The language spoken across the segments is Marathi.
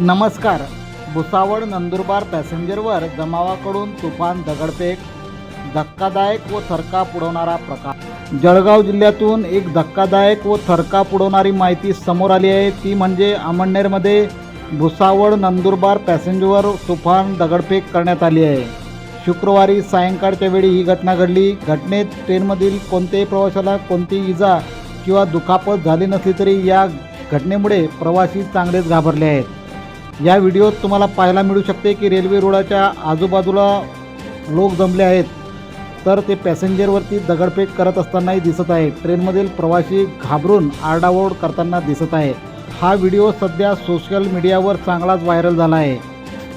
नमस्कार. भुसावळ नंदुरबार पॅसेंजरवर जमावाकडून तुफान दगडफेक धक्कादायक व थरका पुडवणारा प्रकार. जळगाव जिल्ह्यातून एक धक्कादायक व थरका पुडवणारी माहिती समोर आली आहे. ती म्हणजे अमळनेरमध्ये भुसावळ नंदुरबार पॅसेंजरवर तुफान दगडफेक करण्यात आली आहे. शुक्रवारी सायंकाळच्या वेळी ही घटना घडली. घटनेत ट्रेनमधील कोणत्याही प्रवाशाला कोणतीही इजा किंवा दुखापत झाली नसली तरी या घटनेमुळे प्रवासी चांगलेच घाबरले आहेत. या व्हिडिओत तुम्हाला पाहायला मिळू शकते की रेल्वे रोडाच्या आजूबाजूला लोक जमले आहेत. तर ते पॅसेंजरवरती दगडफेक करत असतानाही दिसत आहे. ट्रेनमधील प्रवासी घाबरून आरडाओरड करताना दिसत आहे. हा व्हिडिओ सध्या सोशल मीडियावर चांगलाच व्हायरल झाला आहे.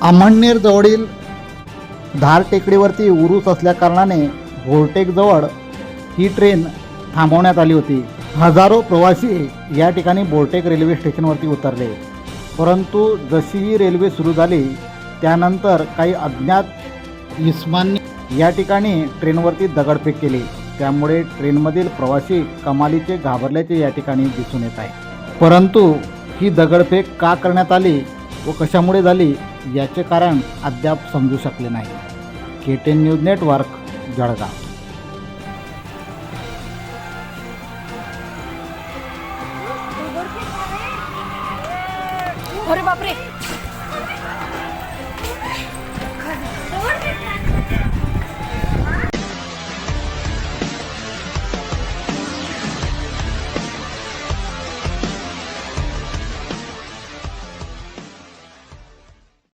अमळनेरजवळील धार टेकडीवरती उरूस असल्याकारणाने भोरटेकजवळ ही ट्रेन थांबवण्यात आली होती. हजारो प्रवासी या ठिकाणी बोरटेक रेल्वे स्टेशनवरती उतरले. परंतु जशी ही रेल्वे सुरू झाली त्यानंतर काही अज्ञात इस्मांनी या ठिकाणी ट्रेनवरती दगडफेक केली. त्यामुळे ट्रेनमधील प्रवासी कमालीचे घाबरल्याचे या ठिकाणी दिसून येत आहे. परंतु ही दगडफेक का करण्यात आली व कशामुळे झाली याचे कारण अद्याप समजू शकले नाही. K ten news network Jalgaon. अरे बापरे